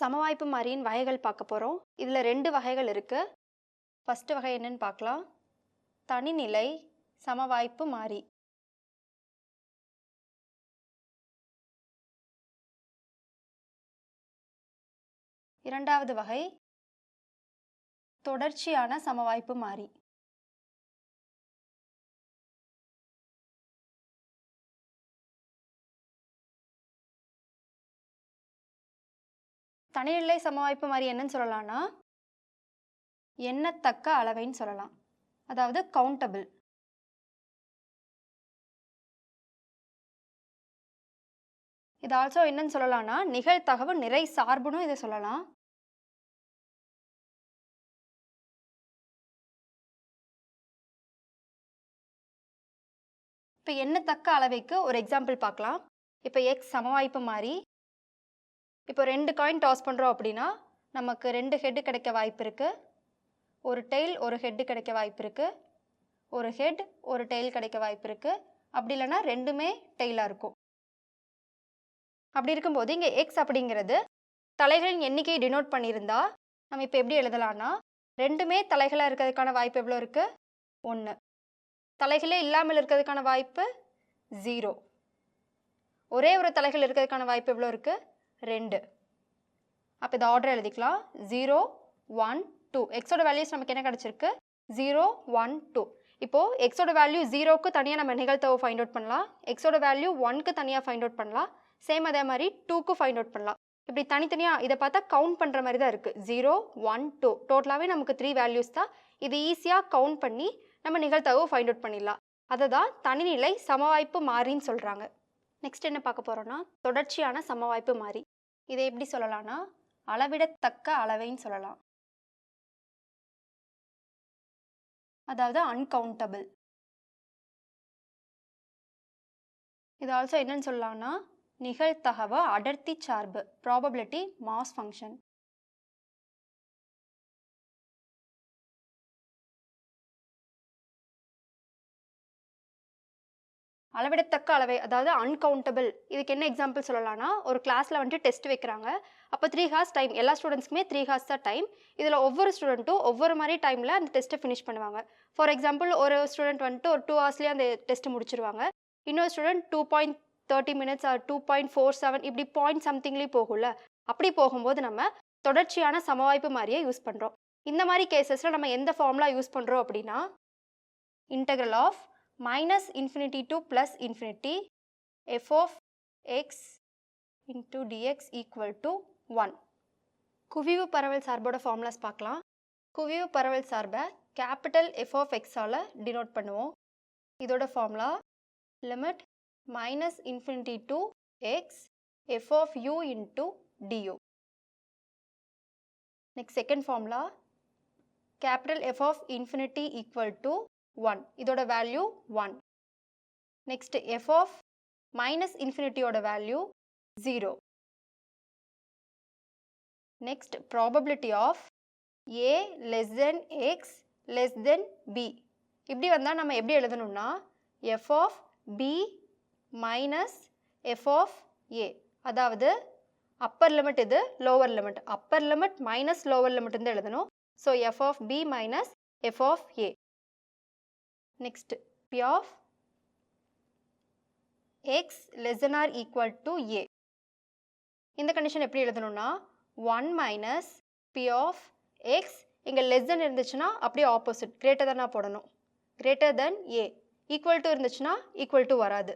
சமவாய்ப்பு மாறியின் வகைகள் பார்க்க போகிறோம் இதில் ரெண்டு வகைகள் இருக்குது ஃபஸ்ட்டு வகை என்னன்னு பார்க்கலாம். தனிநிலை சமவாய்ப்பு மாறி. இரண்டாவது வகை தொடர்ச்சியான சமவாய்ப்பு மாறி. தனிநிலை சமவாய்ப்பு மாதிரி என்னன்னு சொல்லலாம்னா எண்ணத்தக்க அளவைன்னு சொல்லலாம். அதாவது கவுண்டபிள் இது ஆல்சோ என்னன்னு சொல்லலாம்னா நிகழ்தகவு நிறை சார்புன்னு இதை சொல்லலாம். இப்போ எண்ணத்தக்க அளவைக்கு ஒரு எக்ஸாம்பிள் பார்க்கலாம். இப்போ எக்ஸ் சமவாய்ப்பு மாதிரி இப்போ ரெண்டு காயின் டாஸ் பண்ணுறோம் அப்படின்னா நமக்கு ரெண்டு ஹெட்டு கிடைக்க வாய்ப்பு இருக்குது ஒரு டெய்ல் ஒரு ஹெட்டு கிடைக்க வாய்ப்பு இருக்குது ஒரு ஹெட் ஒரு டெய்ல் கிடைக்க வாய்ப்பு இருக்குது அப்படி இல்லைன்னா ரெண்டுமே டெய்லாக இருக்கும். அப்படி இருக்கும்போது இங்கே எக்ஸ் அப்படிங்கிறது தலைகளின் எண்ணிக்கையை டினோட் பண்ணியிருந்தா நம்ம இப்போ எப்படி எழுதலாம்னா ரெண்டுமே தலைகளாக இருக்கிறதுக்கான வாய்ப்பு எவ்வளோ இருக்குது ஒன்று தலைகளே இல்லாமல் இருக்கிறதுக்கான வாய்ப்பு ஜீரோ ஒரே ஒரு தலைகள் இருக்கிறதுக்கான வாய்ப்பு எவ்வளோ இருக்குது ரெண்டு. அப்போ இதை ஆர்டர் எழுதிக்கலாம். ஜீரோ ஒன் டூ எக்ஸோட வேல்யூஸ் நமக்கு என்ன கிடச்சிருக்கு? ஜீரோ ஒன் டூ இப்போது எக்ஸோட வேல்யூ ஜீரோக்கு தனியாக நம்ம நிகழ்த்தவை ஃபைண்ட் அவுட் பண்ணலாம்? எக்ஸோட வேல்யூ ஒன்க்கு தனியாக ஃபைண்ட் அவுட் பண்ணலாம். சேம் அதே மாதிரி டூக்கு ஃபைண்ட் அவுட் பண்ணலாம். இப்படி தனித்தனியாக இதை பார்த்தா கவுண்ட் பண்ணுற மாதிரி தான் இருக்குது ஜீரோ ஒன் டூ டோட்டலாகவே நமக்கு த்ரீ வேல்யூஸ் தான். இது ஈஸியாக கவுண்ட் பண்ணி நம்ம நிகழ்த்தவை ஃபைண்ட் அவுட் பண்ணிடலாம். அதை தான் தனிநிலை சமவாய்ப்பு மாறின்னு சொல்கிறாங்க நெக்ஸ்ட் என்ன பார்க்க போகிறோன்னா தொடர்ச்சியான சமவாய்ப்பு மாறி. இதை எப்படி சொல்லலாம்னா அளவிடத்தக்க அளவைன்னு சொல்லலாம். அதாவது அன்கவுண்டபிள் இது ஆல்சோ என்னன்னு சொல்லலாம்னா நிகழ்தகவு அடர்த்தி சார்பு ப்ராபபிலிட்டி மாஸ் ஃபங்க்ஷன் அளவிடத்தக்க அளவை அதாவது அன்கவுண்டபிள் இதுக்கு என்ன எக்ஸாம்பிள் சொல்லலாம்னா ஒரு கிளாஸில் வந்துட்டு டெஸ்ட் வைக்கிறாங்க. அப்போ த்ரீ ஹார்ஸ் டைம் எல்லா ஸ்டூடெண்ட்ஸ்க்குமே த்ரீ ஹார்ஸ் தான் டைம் இதில் ஒவ்வொரு ஸ்டூடெண்ட்டும் ஒவ்வொரு மாதிரி டைமில் அந்த டெஸ்ட்டை ஃபினிஷ் பண்ணுவாங்க. ஃபார் எக்ஸாம்பிள் ஒரு ஸ்டூடெண்ட் வந்துட்டு ஒரு டூ ஹார்ஸ்லேயே அந்த டெஸ்ட்டு முடிச்சிருவாங்க. இன்னொரு student two point thirty minutes or two point four seven இப்படி பாயிண்ட் சம்திங்லேயும் போகும்ல. அப்படி போகும்போது நம்ம தொடர்ச்சியான சமவாய்ப்பு மாதிரியே யூஸ் பண்ணுறோம் இந்த மாதிரி கேசஸில் நம்ம எந்த ஃபார்முலா யூஸ் பண்ணுறோம் அப்படின்னா integral of minus infinity to plus infinity f of x into dx equal to 1. குவிவு பரவல் சார்போட ஃபார்முலாஸ் பார்க்கலாம். குவிவு பரவல் சார்பை கேபிட்டல் எஃப் ஆஃப் எக்ஸால் டினோட் பண்ணுவோம். இதோட formula limit minus infinity to X F of U into du next second formula capital F of infinity equal to one இதோட value one next F of minus இன்ஃபினிட்டியோட value 0 next probability of A less than X less than B இப்படி வந்தால் நம்ம எப்படி எழுதணும்னா F of B minus F of A அதாவது upper limit இது lower limit upper limit minus lower limit வந்து எழுதணும். So F of B minus F of A next p of x less than or equal to a. இந்த condition எப்படி எழுதணும்னா one minus P of X இங்கே less than இருந்துச்சுன்னா அப்படியே opposite greater தானாக போடணும். Greater than A equal to இருந்துச்சுன்னா equal to வராது.